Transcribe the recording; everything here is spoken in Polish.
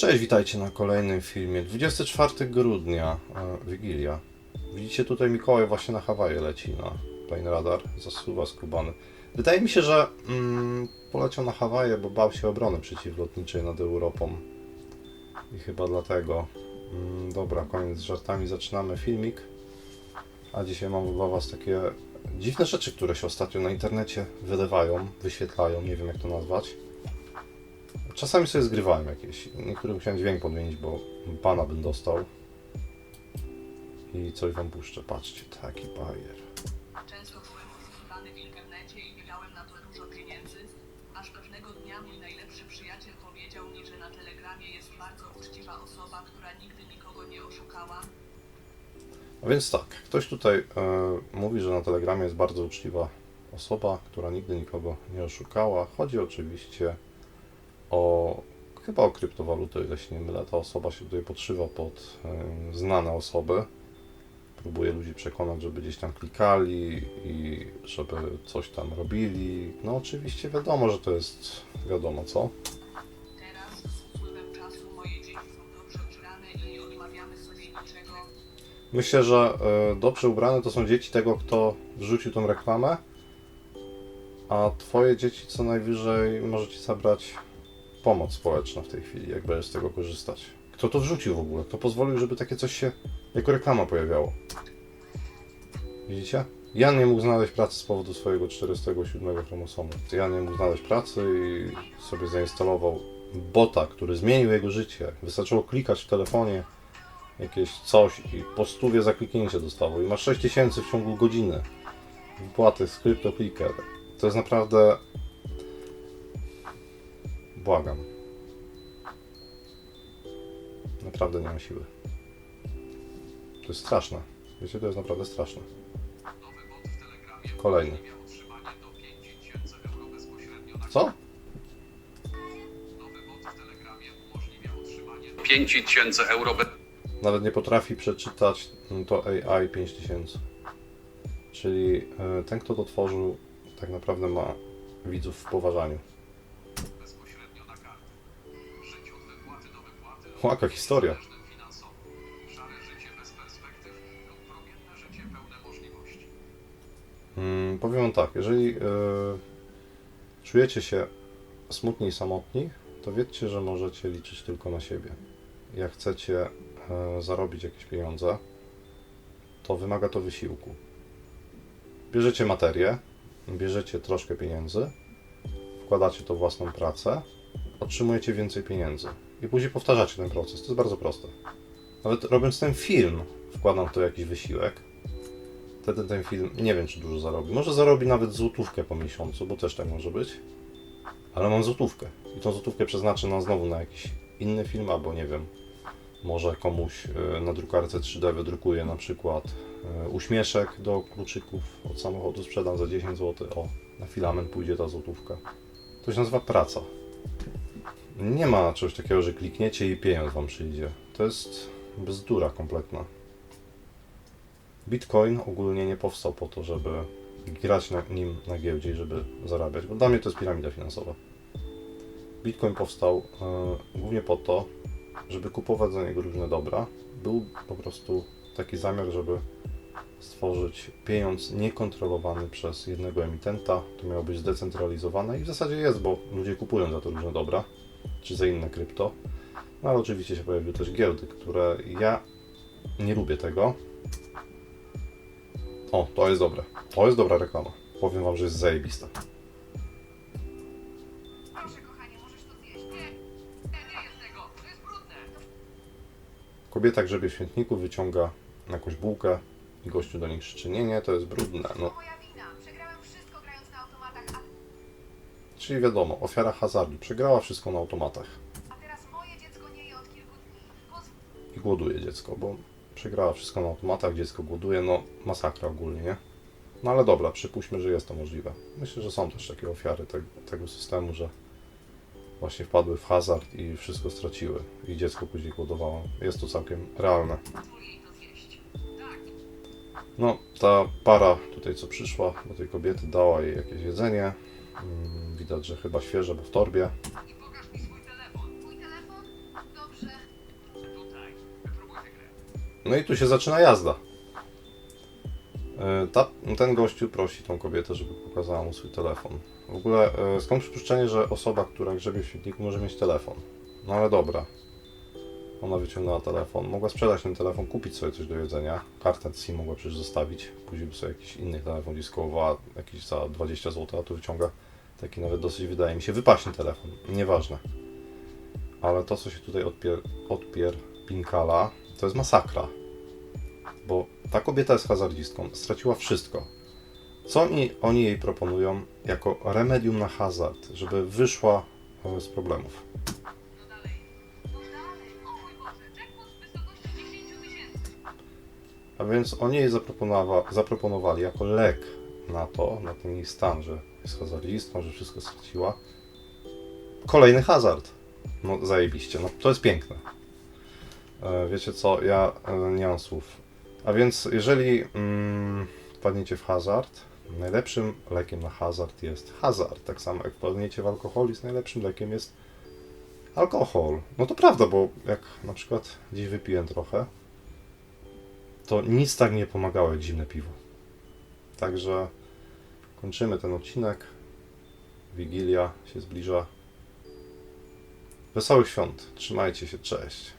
Cześć, witajcie na kolejnym filmie. 24 grudnia, e, Wigilia. Widzicie tutaj Mikołaj właśnie na Hawaje leci na Plane Radar, zasuwa skubany. Wydaje mi się, że mm, poleciał na Hawaje, bo bał się obrony przeciwlotniczej nad Europą. I chyba dlatego. Mm, dobra, koniec z żartami, zaczynamy filmik. A dzisiaj mam dla Was takie dziwne rzeczy, które się ostatnio na internecie wylewają, wyświetlają, nie wiem jak to nazwać. Czasami sobie zgrywałem jakieś. Niektórym musiałem dźwięk podmienić, bo pana bym dostał. I coś wam puszczę. Patrzcie, taki bajer. Często byłem oszukiwany w internecie i nie miałem na to dużo pieniędzy, aż pewnego dnia mój najlepszy przyjaciel powiedział mi, że na Telegramie jest bardzo uczciwa osoba, która nigdy nikogo nie oszukała. A więc tak, ktoś tutaj e, mówi, że na Telegramie jest bardzo uczciwa osoba, która nigdy nikogo nie oszukała. Chodzi oczywiście o chyba o kryptowaluty, ile się nie mylę. Ta osoba się tutaj podszywa pod e, znane osoby. Próbuje ludzi przekonać, żeby gdzieś tam klikali i żeby coś tam robili. No oczywiście wiadomo, że to jest wiadomo co. Teraz, z upływem czasu, moje dzieci są dobrze ubrane i nie odmawiamy sobie niczego. Myślę, że e, dobrze ubrane to są dzieci tego, kto wrzucił tą reklamę, a twoje dzieci co najwyżej może ci zabrać pomoc społeczna w tej chwili, jak będziesz z tego korzystać. Kto to wrzucił w ogóle? Kto pozwolił, żeby takie coś się jako reklama pojawiało? Widzicie? Jan nie mógł znaleźć pracy z powodu swojego 407 chromosomu. Jan nie mógł znaleźć pracy i sobie zainstalował bota, który zmienił jego życie. Wystarczyło klikać w telefonie jakieś coś i po stówie za kliknięcie dostało i ma 6000 w ciągu godziny wypłaty z CryptoClicker. To jest naprawdę błagam. Naprawdę nie mam siły. To jest straszne. Wiecie, to jest naprawdę straszne. Kolejny. Co? 5000 euro Nawet nie potrafi przeczytać mm, to AI 5000. Czyli e, ten, kto to tworzył, tak naprawdę ma widzów w poważaniu. Życie pełne możliwości. Mm, powiem tak, jeżeli e, czujecie się smutni i samotni, to wiedzcie, że możecie liczyć tylko na siebie. Jak chcecie e, zarobić jakieś pieniądze, to wymaga to wysiłku. Bierzecie materię, bierzecie troszkę pieniędzy, wkładacie to w własną pracę, otrzymujecie więcej pieniędzy i później powtarzacie ten proces. To jest bardzo proste. Nawet robiąc ten film, wkładam w to jakiś wysiłek, wtedy ten film nie wiem, czy dużo zarobi. Może zarobi nawet złotówkę po miesiącu, bo też tak może być. Ale mam złotówkę. I tą złotówkę przeznaczę na znowu na jakiś inny film, albo nie wiem, może komuś e, na drukarce 3D wydrukuję na przykład e, uśmieszek do kluczyków od samochodu, sprzedam za 10 zł. O, na filament pójdzie ta złotówka. To się nazywa praca. Nie ma czegoś takiego, że klikniecie i pieniądz wam przyjdzie. To jest bzdura kompletna. Bitcoin ogólnie nie powstał po to, żeby grać na nim na giełdzie i żeby zarabiać, bo dla mnie to jest piramida finansowa. Bitcoin powstał e, głównie po to, żeby kupować za niego różne dobra. Był po prostu taki zamiar, żeby stworzyć pieniądz niekontrolowany przez jednego emitenta. To miało być zdecentralizowane i w zasadzie jest, bo ludzie kupują za to różne dobra, czy za inne krypto. No ale oczywiście się pojawiły też giełdy, które ja nie lubię tego, o, to jest dobre. To jest dobra reklama. Powiem wam, że jest zajebista. Kobieta grzebie w świętniku, wyciąga jakąś bułkę i gościu do niej krzyczy, nie, nie, to jest brudne. No, moja wina, przegrałem wszystko grając na automatach, a, czyli wiadomo, ofiara hazardu. Przegrała wszystko na automatach. I głoduje dziecko, bo przegrała wszystko na automatach, dziecko głoduje, no masakra ogólnie, nie? No ale dobra, przypuśćmy, że jest to możliwe. Myślę, że są też takie ofiary te, tego systemu, że właśnie wpadły w hazard i wszystko straciły i dziecko później głodowało. Jest to całkiem realne. Tak, No, ta para tutaj, co przyszła do tej kobiety, dała jej jakieś jedzenie. Mm, Widać, że chyba świeże, bo w torbie. i pokaż mi swój telefon. Mój telefon? Dobrze. Tutaj. Wypróbujcie grę. No i tu się zaczyna jazda. E, Ta, ten gościu prosi tą kobietę, żeby pokazała mu swój telefon. W ogóle e, skąd przypuszczenie, że osoba, która grzebie w świetniku może mieć telefon? No ale dobra. Ona wyciągnęła telefon. Mogła sprzedać ten telefon, kupić sobie coś do jedzenia. Kartę SIM mogła przecież zostawić. Później by sobie jakiś inny telefon gdzieś skołowała, jakiś za 20 zł, a tu wyciąga taki nawet dosyć, wydaje mi się, wypaśny telefon. Nieważne. Ale to, co się tutaj odpier, odpier pinkala, to jest masakra. Bo ta kobieta jest hazardzistką, straciła wszystko. Co oni, oni jej proponują jako remedium na hazard, żeby wyszła z problemów? Dalej. Dalej. O mój Boże. Jackpot w wysokości 10 tysięcy. A więc oni jej zaproponowa- zaproponowali jako lek na to, na ten jej stan, że jest hazardzistką, że wszystko straciła. Kolejny hazard. No zajebiście, no to jest piękne. E, wiecie co, ja e, nie mam słów. A więc jeżeli mm, wpadniecie w hazard, najlepszym lekiem na hazard jest hazard. Tak samo jak wpadniecie w alkoholizm, najlepszym lekiem jest alkohol. No to prawda, bo jak na przykład dziś wypiłem trochę, to nic tak nie pomagało jak zimne piwo. Także kończymy ten odcinek. Wigilia się zbliża. Wesołych świąt. Trzymajcie się. Cześć.